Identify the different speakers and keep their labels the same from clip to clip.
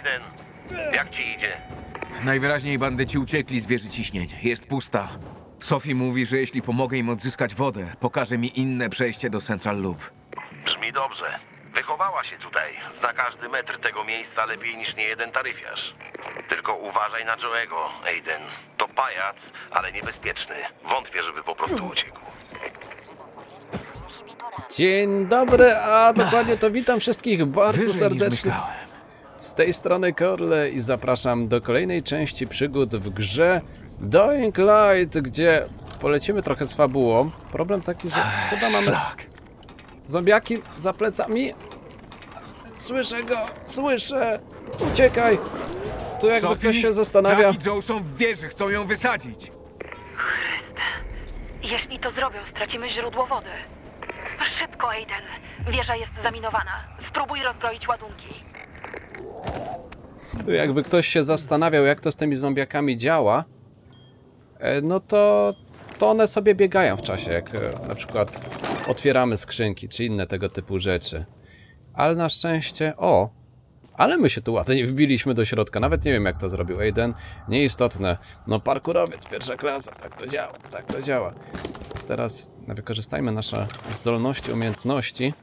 Speaker 1: Aiden, jak ci idzie?
Speaker 2: Najwyraźniej bandyci uciekli z wieży ciśnień. Jest pusta. Sophie mówi, że jeśli pomogę im odzyskać wodę, pokaże mi inne przejście do Central Loop.
Speaker 1: Brzmi dobrze. Wychowała się tutaj. Zna każdy metr tego miejsca lepiej niż niejeden taryfiarz. Tylko uważaj na Joego, Aiden. To pajac, ale niebezpieczny. Wątpię, żeby po prostu uciekł.
Speaker 3: Dzień dobry, a dokładnie to witam wszystkich bardzo
Speaker 2: Wyżej niż
Speaker 3: serdecznie.
Speaker 2: myślałem.
Speaker 3: Z tej strony Korle i zapraszam do kolejnej części przygód w grze Dying Light, gdzie polecimy trochę z fabułą. Problem taki, że chyba mamy zombiaki za plecami. Słyszę go, słyszę! Uciekaj! Tu jakby
Speaker 2: Sophie,
Speaker 3: ktoś się zastanawia.
Speaker 2: Jack i Joe są w wieży, chcą ją wysadzić.
Speaker 4: Jeśli to zrobią, stracimy źródło wody. Szybko, Aiden. Wieża jest zaminowana. Spróbuj rozbroić ładunki.
Speaker 3: Tu jakby ktoś się zastanawiał, jak to z tymi zombiakami działa, e, no to, to one sobie biegają w czasie, jak e, na przykład otwieramy skrzynki, czy inne tego typu rzeczy. Ale na szczęście, o, ale my się tu ładnie wbiliśmy do środka, nawet nie wiem jak to zrobił Aiden, nieistotne. No parkurowiec, pierwsza klasa, tak to działa, tak to działa. Więc teraz wykorzystajmy nasze zdolności, umiejętności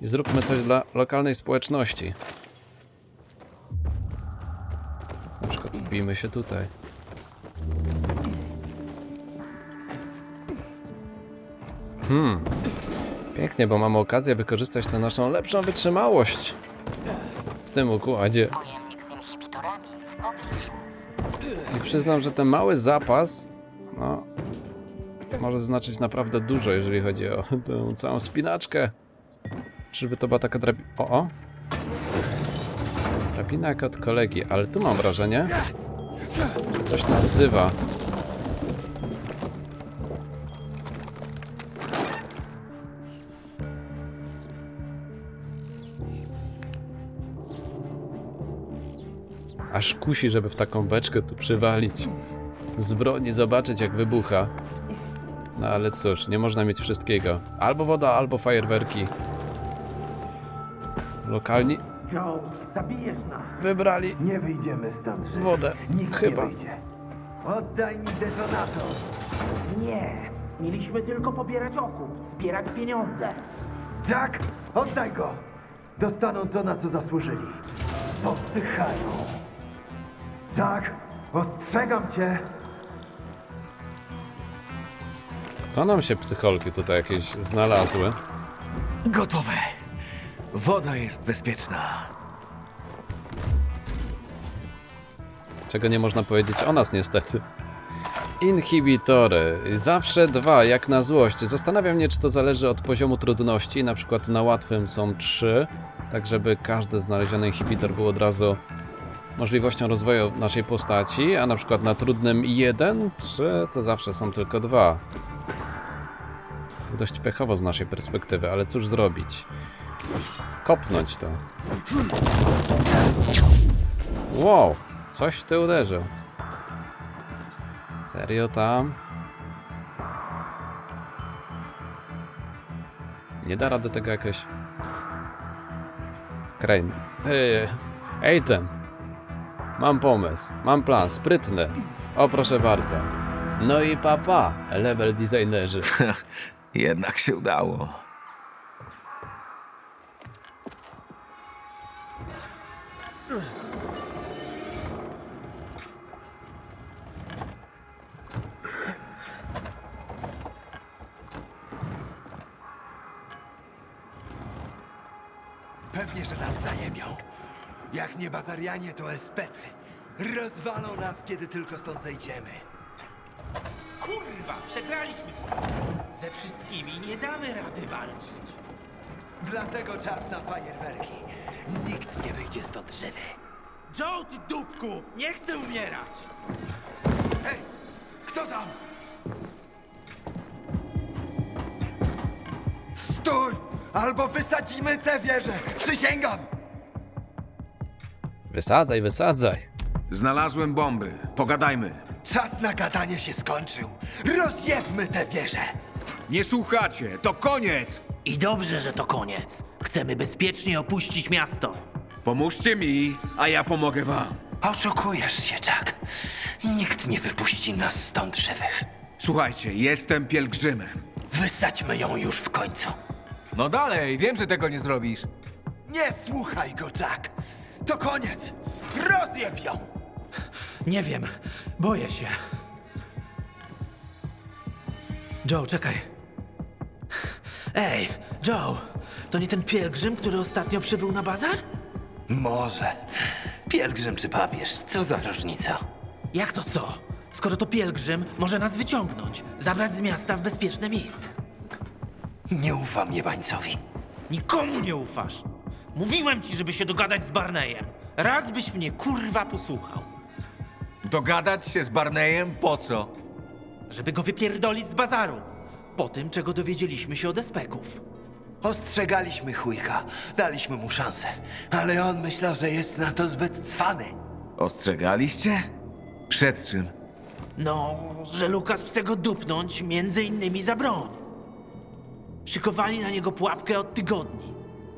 Speaker 3: i zróbmy coś dla lokalnej społeczności. Wbijmy się tutaj. Hmm. Pięknie, bo mamy okazję wykorzystać tę naszą lepszą wytrzymałość w tym układzie.
Speaker 5: Pojemnik z inhibitorami w pobliżu.
Speaker 3: I przyznam, że ten mały zapas, no, może znaczyć naprawdę dużo, jeżeli chodzi o tę całą spinaczkę. Czyżby to była taka drabina... O, o! Drabina jak od kolegi, ale tu mam wrażenie, że coś nas wzywa. Aż kusi, żeby w taką beczkę tu przywalić. Z zobaczyć jak wybucha. No ale cóż, nie można mieć wszystkiego. Albo woda, albo fajerwerki. Lokalni
Speaker 6: Joe, zabijesz nas!
Speaker 3: wybrali
Speaker 6: Nie wyjdziemy stąd żywi.
Speaker 3: wodę.
Speaker 6: Nikt
Speaker 3: Chyba.
Speaker 6: nie wyjdzie. Oddaj mi detonator! Nie! Mieliśmy tylko pobierać okup, zbierać pieniądze. Jack, oddaj go! Dostaną to, na co zasłużyli. Powstychają. Jack, ostrzegam cię!
Speaker 3: To nam się psycholki tutaj jakieś znalazły.
Speaker 2: Gotowe. Woda jest bezpieczna.
Speaker 3: Czego nie można powiedzieć o nas niestety. Inhibitory. Zawsze dwa, jak na złość. Zastanawiam mnie, czy to zależy od poziomu trudności. Na przykład na łatwym są trzy, tak żeby każdy znaleziony inhibitor był od razu możliwością rozwoju naszej postaci, a na przykład na trudnym jeden, trzy, to zawsze są tylko dwa. Dość pechowo z naszej perspektywy, ale cóż zrobić? Kopnąć to. Wow, coś ty uderzył. Serio tam? Nie da rady tego jakoś. Crane. Ej, ej ten. Mam pomysł, mam plan, sprytny. O proszę bardzo. No i papa, level designerzy.
Speaker 2: Jednak się udało.
Speaker 7: Nie bazarianie, to especy. Rozwalą nas, kiedy tylko stąd zejdziemy.
Speaker 8: Kurwa, przegraliśmy stąd. Ze wszystkimi nie damy rady walczyć.
Speaker 7: Dlatego czas na fajerwerki. Nikt nie wyjdzie stąd żywy.
Speaker 8: Joe, ty dupku, nie chcę umierać.
Speaker 7: Hej, kto tam? Stój! Albo wysadzimy tę wieżę! Przysięgam!
Speaker 3: Wysadzaj, wysadzaj.
Speaker 2: Znalazłem bomby. Pogadajmy.
Speaker 7: Czas na gadanie się skończył. Rozjebmy tę wieżę!
Speaker 2: Nie słuchacie, to koniec!
Speaker 8: I dobrze, że to koniec. Chcemy bezpiecznie opuścić miasto.
Speaker 2: Pomóżcie mi, a ja pomogę wam.
Speaker 7: Oszukujesz się, Jack. Nikt nie wypuści nas stąd żywych.
Speaker 2: Słuchajcie, jestem pielgrzymem.
Speaker 7: Wysadźmy ją już w końcu.
Speaker 2: No dalej, wiem, że tego nie zrobisz.
Speaker 7: Nie słuchaj go, Jack. To koniec. Rozjeb ją.
Speaker 8: Nie wiem, boję się. Joe, czekaj. Ej, Joe, to nie ten pielgrzym, który ostatnio przybył na bazar?
Speaker 7: Może. Pielgrzym czy papież, co za różnica?
Speaker 8: Jak to co? Skoro to pielgrzym, może nas wyciągnąć, zabrać z miasta w bezpieczne miejsce.
Speaker 7: Nie ufam jebańcowi.
Speaker 8: Nikomu nie ufasz. Mówiłem ci, żeby się dogadać z Barneyem. Raz byś mnie kurwa posłuchał.
Speaker 2: Dogadać się z Barneyem po co?
Speaker 8: Żeby go wypierdolić z bazaru. Po tym, czego dowiedzieliśmy się od espeków.
Speaker 7: Ostrzegaliśmy chujka, daliśmy mu szansę, ale on myślał, że jest na to zbyt cwany.
Speaker 2: Ostrzegaliście? Przed czym?
Speaker 8: No, że Lukas chce go dupnąć między innymi za broń. Szykowali na niego pułapkę od tygodni.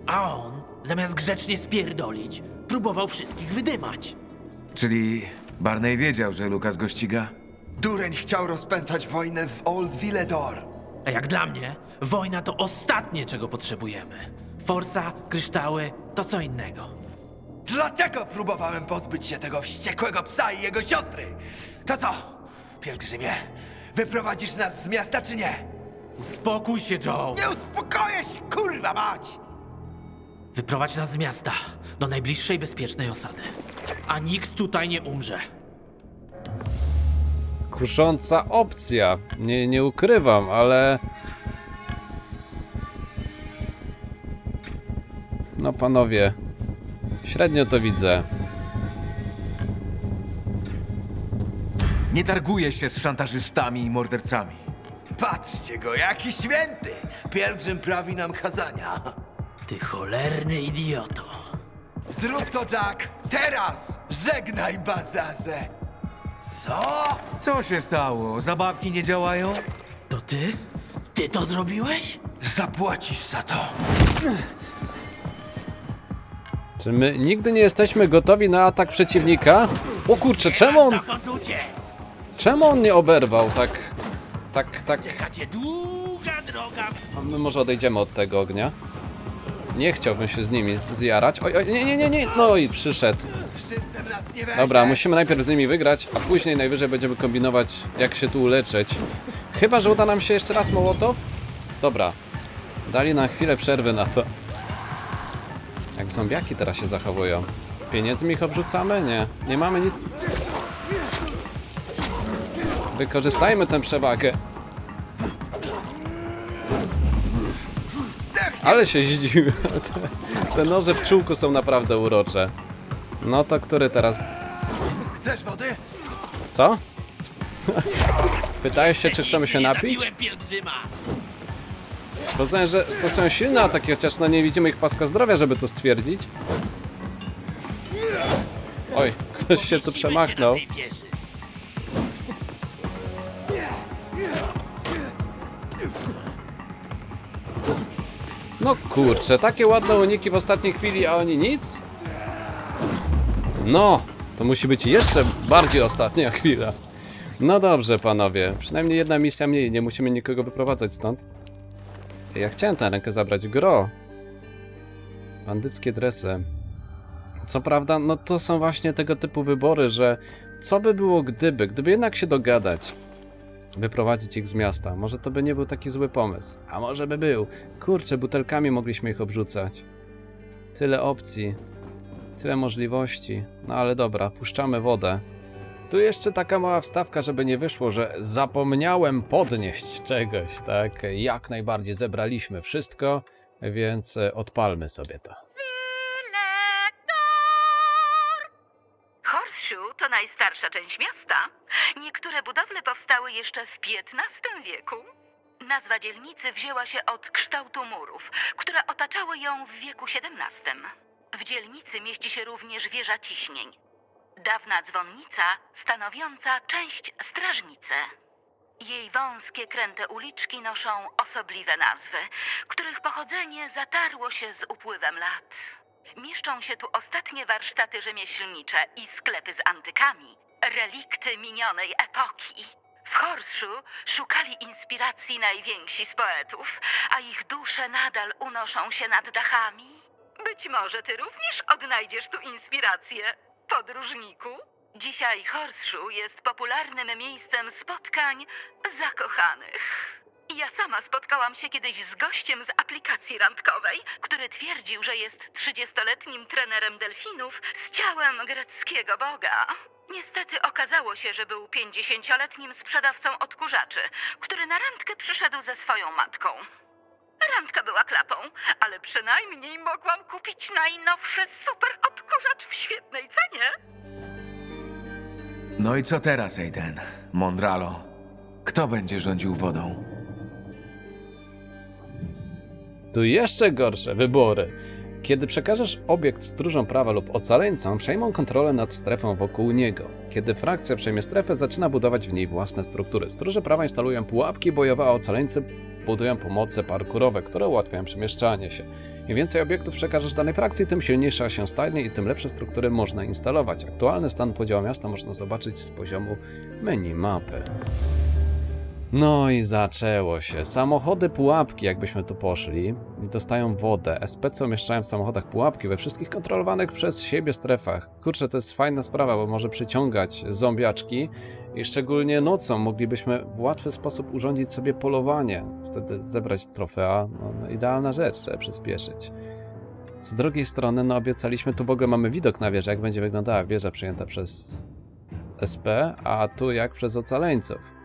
Speaker 8: A on, zamiast grzecznie spierdolić, próbował wszystkich wydymać.
Speaker 2: Czyli Barney wiedział, że Lukas go ściga?
Speaker 7: Dureń chciał rozpętać wojnę w Old Villedor.
Speaker 8: A jak dla mnie, wojna to ostatnie, czego potrzebujemy. Forsa, kryształy, to co innego.
Speaker 7: Dlatego próbowałem pozbyć się tego wściekłego psa i jego siostry. To co, pielgrzymie? Wyprowadzisz nas z miasta czy nie?
Speaker 8: Uspokój się, Joe!
Speaker 7: Nie uspokoję się, kurwa mać!
Speaker 8: Wyprowadź nas z miasta, do najbliższej bezpiecznej osady. A nikt tutaj nie umrze.
Speaker 3: Kusząca opcja. Nie, nie ukrywam, ale. No panowie, średnio to widzę.
Speaker 2: Nie targuje się z szantażystami i mordercami.
Speaker 7: Patrzcie go, jaki święty! Pielgrzym prawi nam kazania.
Speaker 8: Ty cholerny idioto.
Speaker 7: Zrób to, Jack! Teraz! Żegnaj, bazarze! Co?
Speaker 2: Co się stało? Zabawki nie działają?
Speaker 8: To ty? Ty to zrobiłeś?
Speaker 7: Zapłacisz za to!
Speaker 3: Czy my nigdy nie jesteśmy gotowi na atak przeciwnika? O kurczę, czemu on,
Speaker 8: Dokąd uciec?
Speaker 3: czemu on nie oberwał tak, tak, tak?
Speaker 8: Czeka cię długa droga.
Speaker 3: A My może odejdziemy od tego ognia. Nie chciałbym się z nimi zjarać. Oj, oj, nie, nie, nie, nie. No i przyszedł. Dobra, musimy najpierw z nimi wygrać, a później najwyżej będziemy kombinować, jak się tu uleczyć. Chyba, że uda nam się jeszcze raz Mołotow? Dobra. Dali nam chwilę przerwy na to. Jak zombiaki teraz się zachowują? Pieniędzmi ich obrzucamy? Nie. Nie mamy nic... Wykorzystajmy tę przewagę. Ale się zdziwiłem. Te, noże w czółku są naprawdę urocze. No to który teraz
Speaker 7: Chcesz wody?
Speaker 3: co? Pytałeś się, czy chcemy się napić? Rozumiem, że stosują silne ataki, chociaż no nie widzimy ich paska zdrowia, żeby to stwierdzić. Oj, ktoś się tu przemachnął. No kurczę, takie ładne uniki w ostatniej chwili, a oni nic? No, to musi być jeszcze bardziej ostatnia chwila. No dobrze, panowie. Przynajmniej jedna misja mniej, nie musimy nikogo wyprowadzać stąd. Ja chciałem tę rękę zabrać. Gro. Bandyckie dresy. Co prawda, no to są właśnie tego typu wybory, że co by było gdyby, gdyby jednak się dogadać, wyprowadzić ich z miasta. Może to by nie był taki zły pomysł. A może by był. Kurczę, butelkami mogliśmy ich obrzucać. Tyle opcji. Tyle możliwości. No ale dobra, puszczamy wodę. Tu jeszcze taka mała wstawka, żeby nie wyszło, że zapomniałem podnieść czegoś, tak? Jak najbardziej zebraliśmy wszystko, więc e, odpalmy sobie to.
Speaker 4: To najstarsza część miasta. Niektóre budowle powstały jeszcze w XV wieku. Nazwa dzielnicy wzięła się od kształtu murów, które otaczały ją w wieku XVII. W dzielnicy mieści się również wieża ciśnień. Dawna dzwonnica stanowiąca część strażnicy. Jej wąskie, kręte uliczki noszą osobliwe nazwy, których pochodzenie zatarło się z upływem lat. Mieszczą się tu ostatnie warsztaty rzemieślnicze i sklepy z antykami, relikty minionej epoki. W Horseshoe szukali inspiracji najwięksi z poetów, a ich dusze nadal unoszą się nad dachami. Być może ty również odnajdziesz tu inspirację, podróżniku? Dzisiaj Horseshoe jest popularnym miejscem spotkań zakochanych. Ja sama spotkałam się kiedyś z gościem z aplikacji randkowej, który twierdził, że jest 30-letnim trenerem delfinów z ciałem greckiego boga. Niestety okazało się, że był 50-letnim sprzedawcą odkurzaczy, który na randkę przyszedł ze swoją matką. Randka była klapą, ale przynajmniej mogłam kupić najnowszy super odkurzacz w świetnej cenie.
Speaker 2: No i co teraz, Aiden? Mondralo. Kto będzie rządził wodą?
Speaker 3: Tu jeszcze gorsze wybory. Kiedy przekażesz obiekt stróżom prawa lub ocaleńcom, przejmą kontrolę nad strefą wokół niego. Kiedy frakcja przejmie strefę, zaczyna budować w niej własne struktury. Stróże prawa instalują pułapki bojowe, a ocaleńcy budują pomoce parkurowe, które ułatwiają przemieszczanie się. Im więcej obiektów przekażesz danej frakcji, tym silniejsza się stanie i tym lepsze struktury można instalować. Aktualny stan podziału miasta można zobaczyć z poziomu menu mapy. No i zaczęło się. Samochody pułapki, jakbyśmy tu poszli, dostają wodę. SPC umieszczają w samochodach pułapki we wszystkich kontrolowanych przez siebie strefach. Kurczę, to jest fajna sprawa, bo może przyciągać zombiaczki i szczególnie nocą moglibyśmy w łatwy sposób urządzić sobie polowanie. Wtedy zebrać trofea. No, no idealna rzecz, żeby przyspieszyć. Z drugiej strony, no obiecaliśmy, tu w ogóle mamy widok na wieżę, jak będzie wyglądała wieża przejęta przez SP, a tu jak przez ocaleńców.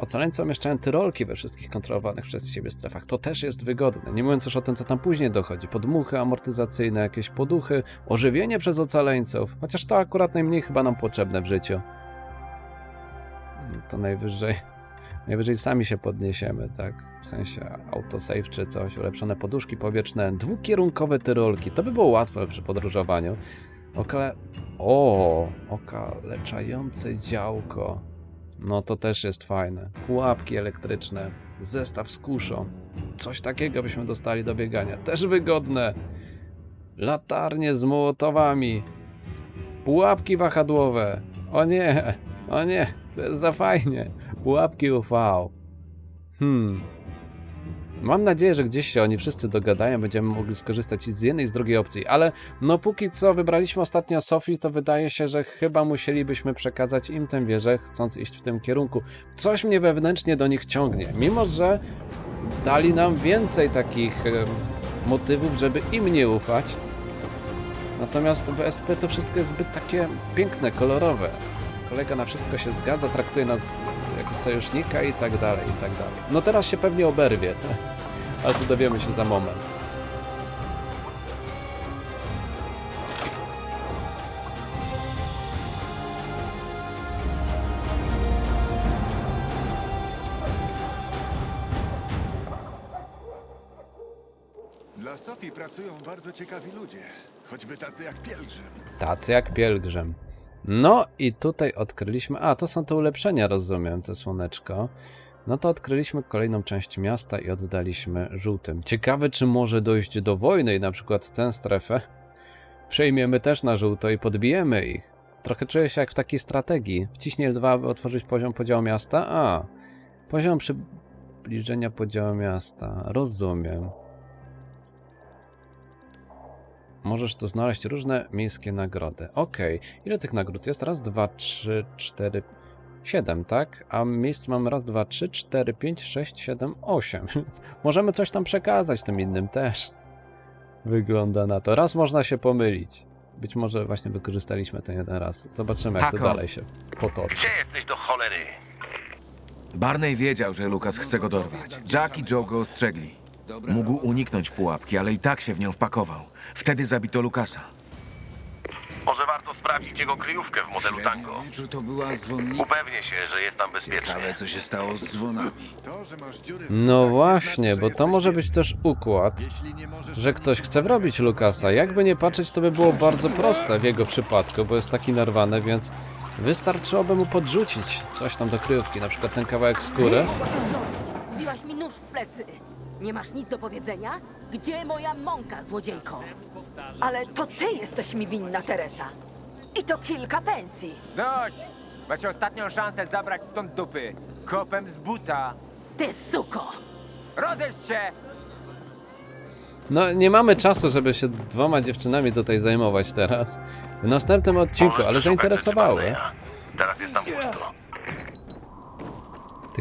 Speaker 3: Ocaleńcy umieszczają tyrolki we wszystkich kontrolowanych przez siebie strefach. To też jest wygodne. Nie mówiąc już o tym, co tam później dochodzi. Podmuchy amortyzacyjne, jakieś poduchy, ożywienie przez ocaleńców. Chociaż to akurat najmniej chyba nam potrzebne w życiu. To najwyżej... Najwyżej sami się podniesiemy, tak? W sensie autosave czy coś, ulepszone poduszki powietrzne, dwukierunkowe tyrolki. To by było łatwe przy podróżowaniu. Okale... O, okaleczające działko. No to też jest fajne. Pułapki elektryczne, zestaw z kuszą. Coś takiego byśmy dostali do biegania. Też wygodne. Latarnie z mołotowami. Pułapki wahadłowe. O nie, o nie, to jest za fajnie. Pułapki UV. Hmm. Mam nadzieję, że gdzieś się oni wszyscy dogadają, będziemy mogli skorzystać i z jednej i z drugiej opcji, ale no póki co wybraliśmy ostatnio Sofii, to wydaje się, że chyba musielibyśmy przekazać im tę wieżę, chcąc iść w tym kierunku. Coś mnie wewnętrznie do nich ciągnie, mimo że dali nam więcej takich em, motywów, żeby im nie ufać. Natomiast w SP to wszystko jest zbyt takie piękne, kolorowe. Kolega na wszystko się zgadza, traktuje nas jako sojusznika i tak dalej, i tak dalej. No teraz się pewnie oberwie, ale to dowiemy się za moment.
Speaker 9: Dla Sofii pracują bardzo ciekawi ludzie, choćby tacy jak pielgrzym.
Speaker 3: Tacy jak pielgrzym. No i tutaj odkryliśmy. A, to są te ulepszenia, rozumiem, te słoneczko. No to odkryliśmy kolejną część miasta i oddaliśmy żółtym. Ciekawe, czy może dojść do wojny i na przykład tę strefę przejmiemy też na żółto i podbijemy ich. Trochę czuję się jak w takiej strategii. Wciśnij L2, aby otworzyć poziom podziału miasta. A, poziom przybliżenia podziału miasta. Rozumiem. Możesz tu znaleźć różne miejskie nagrody. Okej. Ile tych nagród jest? Raz, dwa, trzy, cztery, siedem, tak? A miejsc mam raz, dwa, trzy, cztery, pięć, sześć, siedem, osiem. Więc możemy coś tam przekazać tym innym też. Wygląda na to. Raz można się pomylić. Być może właśnie wykorzystaliśmy ten jeden raz. Zobaczymy, jak to
Speaker 2: Hako.
Speaker 3: dalej się potoczy.
Speaker 1: Gdzie jesteś do cholery?
Speaker 2: Barney wiedział, że Lukas chce go dorwać. Jack i Joe go ostrzegli. Mógł uniknąć pułapki, ale i tak się w nią wpakował. Wtedy zabito Lukasa.
Speaker 1: Może warto sprawdzić jego kryjówkę w modelu tango.
Speaker 10: Czy to była dzwonnica?
Speaker 1: Upewnię się, że jest tam bezpiecznie.
Speaker 10: Ciekawe, co się stało z dzwonami.
Speaker 9: To, że masz dziury w
Speaker 3: No
Speaker 9: nogach,
Speaker 3: właśnie,
Speaker 9: nie znaczy,
Speaker 3: bo to może być też układ. Że ktoś chce wrobić Lukasa. Jakby nie patrzeć, to by było bardzo proste w jego przypadku, bo jest taki narwany, więc wystarczyłoby mu podrzucić coś tam do kryjówki, na przykład ten kawałek skóry.
Speaker 11: Wbiłaś mi nóż w plecy. Nie masz nic do powiedzenia? Gdzie moja mąka, złodziejko? Ale to ty jesteś mi winna, Teresa. I to kilka pensji.
Speaker 12: Dość! Macie ostatnią szansę zabrać stąd dupy. Kopem z buta.
Speaker 11: Ty suko!
Speaker 12: Rozejść się!
Speaker 3: No, nie mamy czasu, żeby się dwoma dziewczynami tutaj zajmować teraz. W następnym odcinku, ale zainteresowały.
Speaker 1: Teraz jest tam pusto.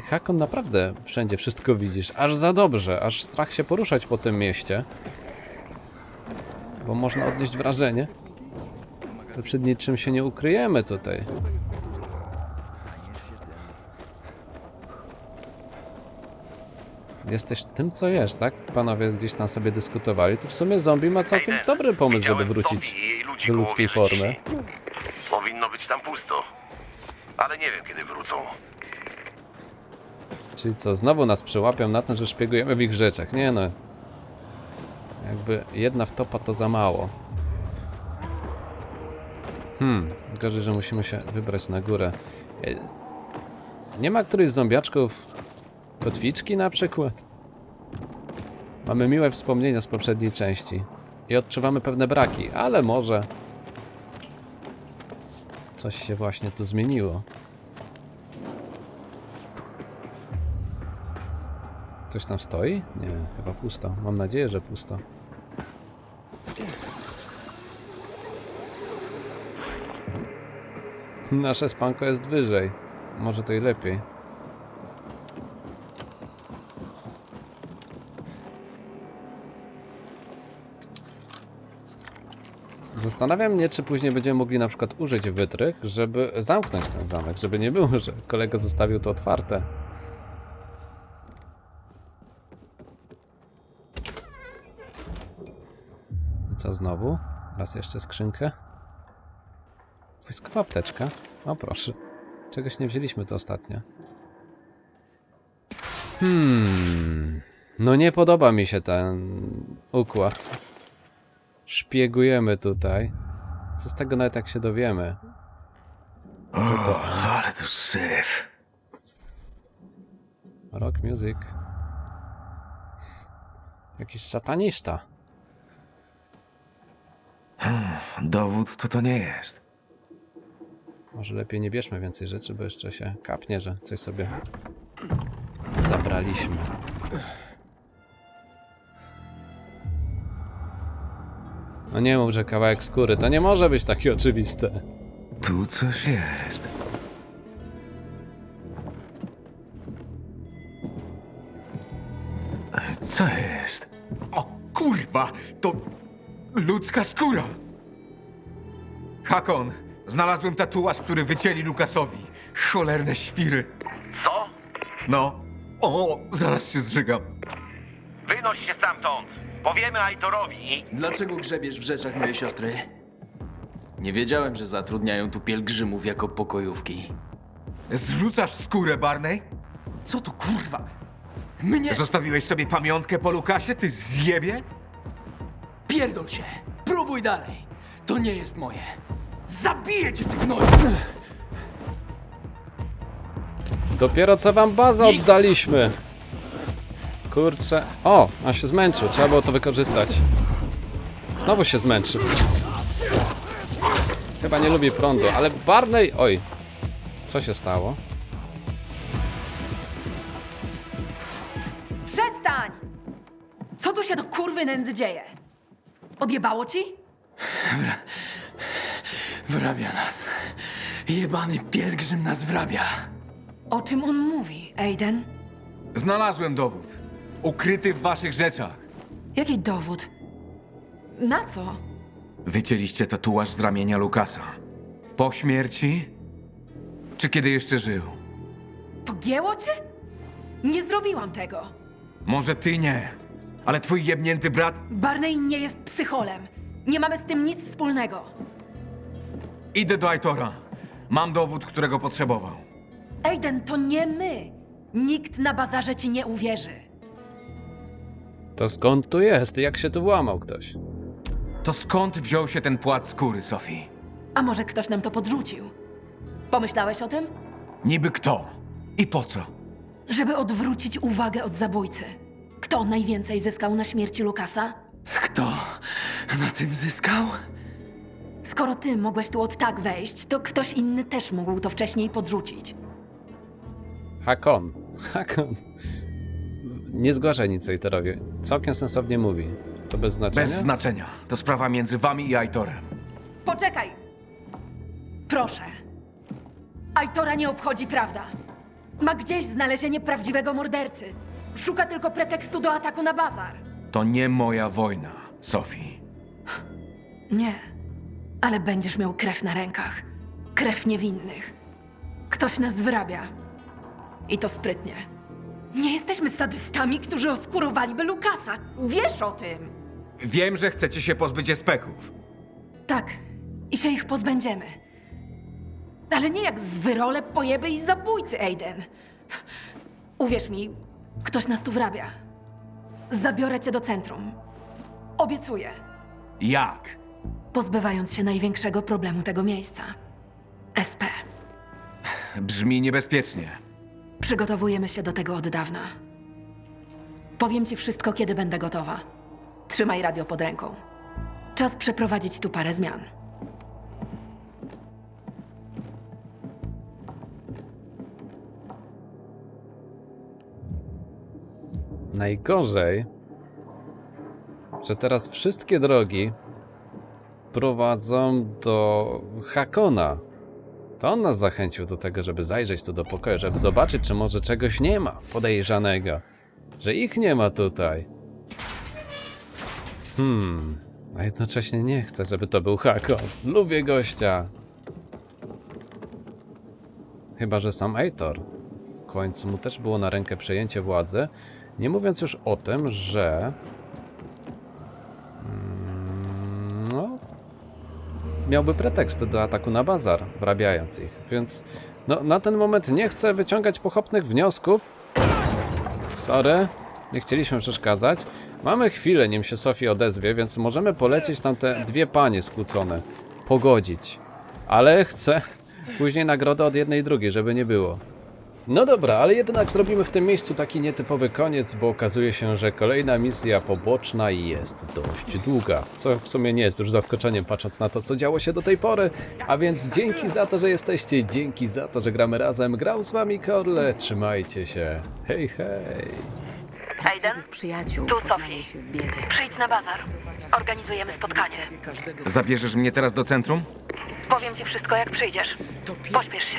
Speaker 3: Hakon, naprawdę wszędzie wszystko widzisz. Aż za dobrze, aż strach się poruszać po tym mieście. Bo można odnieść wrażenie, że przed niczym się nie ukryjemy tutaj. Jesteś tym, co jest, tak? Panowie gdzieś tam sobie dyskutowali. To w sumie zombie ma całkiem dobry pomysł, żeby wrócić do ludzkiej formy.
Speaker 1: Powinno być tam pusto. Ale nie wiem, kiedy wrócą.
Speaker 3: Czyli co, znowu nas przyłapią na tym, że szpiegujemy w ich rzeczach. Nie no. Jakby jedna wtopa to za mało. Hmm, gorzej, że musimy się wybrać na górę. E, Nie ma którychś z zombiaczków kotwiczki na przykład? Mamy miłe wspomnienia z poprzedniej części. I odczuwamy pewne braki, ale może... Coś się właśnie tu zmieniło. Coś tam stoi? Nie, chyba pusto. Mam nadzieję, że pusto. Nasze spanko jest wyżej. Może to i lepiej. Zastanawiam mnie, czy później będziemy mogli na przykład użyć wytrych, żeby zamknąć ten zamek, żeby nie było, że kolega zostawił to otwarte. Co znowu? Raz jeszcze skrzynkę. Wojskowa apteczka. O proszę. Czegoś nie wzięliśmy to ostatnio. Hmm. No nie podoba mi się ten układ. Szpiegujemy tutaj. Co z tego nawet jak się dowiemy?
Speaker 2: O, ale tu syf.
Speaker 3: Rock music. Jakiś satanista.
Speaker 2: Dowód to to nie jest.
Speaker 3: Może lepiej nie bierzmy więcej rzeczy, bo jeszcze się kapnie, że coś sobie zabraliśmy. No nie mów, że kawałek skóry. To nie może być takie oczywiste.
Speaker 2: Tu coś jest. Co jest?
Speaker 13: O kurwa, to ludzka skóra.
Speaker 2: Hakon, znalazłem tatuaż, który wycięli Lukasowi. Cholerne świry.
Speaker 1: Co?
Speaker 2: No. O, zaraz się zżygam.
Speaker 1: Wynoś się stamtąd! Powiemy Aitorowi i...
Speaker 14: Dlaczego grzebiesz w rzeczach mojej siostry? Nie wiedziałem, że zatrudniają tu pielgrzymów jako pokojówki.
Speaker 2: Zrzucasz skórę, Barney?
Speaker 14: Co tu kurwa? Mnie...
Speaker 2: Zostawiłeś sobie pamiątkę po Lukasie, ty zjebie?
Speaker 14: Pierdol się! Próbuj dalej! To nie jest moje! Zabiję cię, ty gnoju!
Speaker 3: Dopiero co wam bazę oddaliśmy. Kurczę. O, a się zmęczył. Trzeba było to wykorzystać. Znowu się zmęczył. Chyba nie lubi prądu, ale Barney... Oj. Co się stało?
Speaker 11: Przestań! Co tu się do kurwy nędzy dzieje? Odjebało ci?
Speaker 14: Wrabia nas. Jebany pielgrzym nas wrabia.
Speaker 11: O czym on mówi, Aiden?
Speaker 2: Znalazłem dowód. Ukryty w waszych rzeczach.
Speaker 11: Jaki dowód? Na co?
Speaker 2: Wycięliście tatuaż z ramienia Lukasa. Po śmierci? Czy kiedy jeszcze żył?
Speaker 11: Pogięło cię? Nie zrobiłam tego.
Speaker 2: Może ty nie, ale twój jebnięty brat
Speaker 11: Barney nie jest psycholem. Nie mamy z tym nic wspólnego.
Speaker 2: Idę do Aitora. Mam dowód, którego potrzebował.
Speaker 11: Aiden, to nie my. Nikt na bazarze ci nie uwierzy.
Speaker 3: To skąd tu jest? Jak się tu włamał ktoś?
Speaker 2: To skąd wziął się ten płat skóry, Sophie?
Speaker 11: A może ktoś nam to podrzucił? Pomyślałeś o tym?
Speaker 2: Niby kto? I po co?
Speaker 11: Żeby odwrócić uwagę od zabójcy.
Speaker 15: Kto najwięcej zyskał na śmierci Lukasa?
Speaker 14: Kto na tym zyskał?
Speaker 15: Skoro ty mogłeś tu od tak wejść, to ktoś inny też mógł to wcześniej podrzucić.
Speaker 3: Hakon. Hakon. Nie zgłaszaj nic Aitorowi. Całkiem sensownie mówi. To bez znaczenia?
Speaker 2: Bez znaczenia. To sprawa między wami i Aitorem.
Speaker 15: Poczekaj! Proszę. Aitora nie obchodzi prawda. Ma gdzieś znalezienie prawdziwego mordercy. Szuka tylko pretekstu do ataku na bazar.
Speaker 2: To nie moja wojna, Sophie.
Speaker 15: Nie. Ale będziesz miał krew na rękach. Krew niewinnych. Ktoś nas wyrabia. I to sprytnie. Nie jesteśmy sadystami, którzy oskurowaliby Lukasa. Wiesz o tym!
Speaker 2: Wiem, że chcecie się pozbyć espeków.
Speaker 15: Tak. I się ich pozbędziemy. Ale nie jak zwyrole, pojeby i zabójcy, Aiden. Uwierz mi, ktoś nas tu wrabia. Zabiorę cię do centrum. Obiecuję.
Speaker 2: Jak?
Speaker 15: Pozbywając się największego problemu tego miejsca. SP.
Speaker 2: Brzmi niebezpiecznie.
Speaker 15: Przygotowujemy się do tego od dawna. Powiem ci wszystko, kiedy będę gotowa. Trzymaj radio pod ręką. Czas przeprowadzić tu parę zmian.
Speaker 3: Najgorzej, że teraz wszystkie drogi prowadzą do Hakona. To on nas zachęcił do tego, żeby zajrzeć tu do pokoju, żeby zobaczyć, czy może czegoś nie ma podejrzanego. Że ich nie ma tutaj. Hmm, a jednocześnie nie chcę, żeby to był Hakon. Lubię gościa. Chyba, że sam Aitor. W końcu mu też było na rękę przejęcie władzy. Nie mówiąc już o tym, że. Mm, No. Miałby pretekst do ataku na bazar, wrabiając ich. Więc no, na ten moment nie chcę wyciągać pochopnych wniosków. Sorry, nie chcieliśmy przeszkadzać. Mamy chwilę, nim się Sofii odezwie, więc możemy polecieć tam te dwie panie skłócone. Pogodzić. Ale chcę później nagrodę od jednej i drugiej, żeby nie było. No dobra, ale jednak zrobimy w tym miejscu taki nietypowy koniec, bo okazuje się, że kolejna misja poboczna jest dość długa. Co w sumie nie jest już zaskoczeniem, patrząc na to, co działo się do tej pory. A więc dzięki za to, że jesteście, dzięki za to, że gramy razem. Grał z wami Korle, trzymajcie się. Hej, hej.
Speaker 4: Aiden?
Speaker 11: Przyjaciół
Speaker 4: Tu
Speaker 11: poznaje
Speaker 4: Sophie.
Speaker 11: się w biedzie.
Speaker 4: Przyjdź na bazar. Organizujemy spotkanie.
Speaker 2: Zabierzesz mnie teraz do centrum?
Speaker 4: Powiem ci wszystko, jak przyjdziesz. Pośpiesz się.